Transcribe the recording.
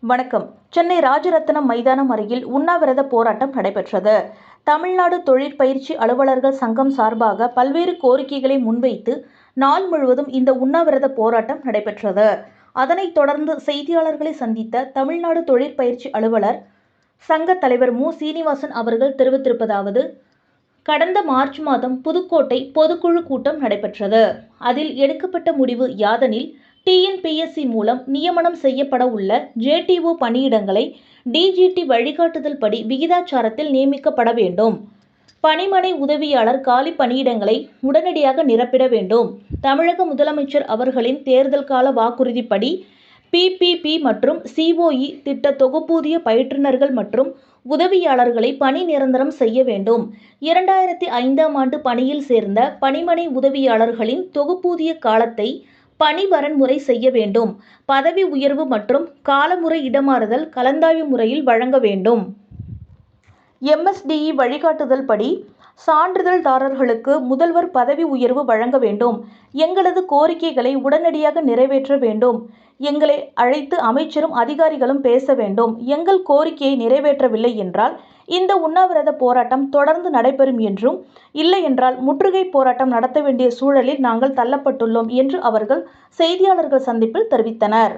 வணக்கம். சென்னை ராஜரத்னம் மைதானம் அருகில் உண்ணாவிரத போராட்டம் நடைபெற்றது. தமிழ்நாடு தொழிற்பயிற்சி அலுவலர்கள் சங்கம் சார்பாக பல்வேறு கோரிக்கைகளை முன்வைத்து நாள் முழுவதும் இந்த உண்ணாவிரத போராட்டம் நடைபெற்றது. அதனைத் தொடர்ந்து செய்தியாளர்களை சந்தித்த தமிழ்நாடு தொழிற்பயிற்சி அலுவலர் சங்க தலைவர் மு. சீனிவாசன் அவர்கள் தெரிவித்திருப்பதாவது கடந்த மார்ச் மாதம் புதுக்கோட்டை பொதுக்குழு கூட்டம் நடைபெற்றது. அதில் எடுக்கப்பட்ட முடிவு யாதெனில் டிஎன்பிஎஸ்சி மூலம் நியமனம் செய்யப்பட உள்ள ஜேடிஓ பணியிடங்களை டிஜிடி வழிகாட்டுதல் படி விகிதாச்சாரத்தில் நியமிக்கப்பட வேண்டும். பணிமனை உதவியாளர் காலி பணியிடங்களை உடனடியாக நிரப்பிட வேண்டும். தமிழக முதலமைச்சர் அவர்களின் தேர்தல் கால வாக்குறுதிப்படி பிபிபி மற்றும் சிஓஇ திட்ட தொகுப்பூதிய பயிற்றுனர்கள் மற்றும் உதவியாளர்களை பணி நிரந்தரம் செய்ய வேண்டும். இரண்டாயிரத்தி ஐந்தாம் ஆண்டு பணியில் சேர்ந்த பணிமனை உதவியாளர்களின் தொகுப்பூதிய காலத்தை பணி வரன்முறை செய்ய வேண்டும். பதவி உயர்வு மற்றும் காலமுறை இடமாறுதல் கலந்தாய்வு முறையில் வழங்க வேண்டும். எம்எஸ்டிஇ வழிகாட்டுதல் படி சான்றிதழ்தாரர்களுக்கு முதல்வர் பதவி உயர்வு வழங்க வேண்டும். எங்களது கோரிக்கைகளை உடனடியாக நிறைவேற்ற வேண்டும். எங்களை அழைத்து அமைச்சரும் அதிகாரிகளும் பேச வேண்டும். எங்கள் கோரிக்கையை நிறைவேற்றவில்லை என்றால் இந்த உண்ணாவிரத போராட்டம் தொடர்ந்து நடைபெறும் என்றும் இல்லை என்றால் முற்றுகை போராட்டம் நடத்த வேண்டிய சூழலில் நாங்கள் தள்ளப்பட்டுள்ளோம் என்று அவர்கள் செய்தியாளர்கள் சந்திப்பில் தெரிவித்தனர்.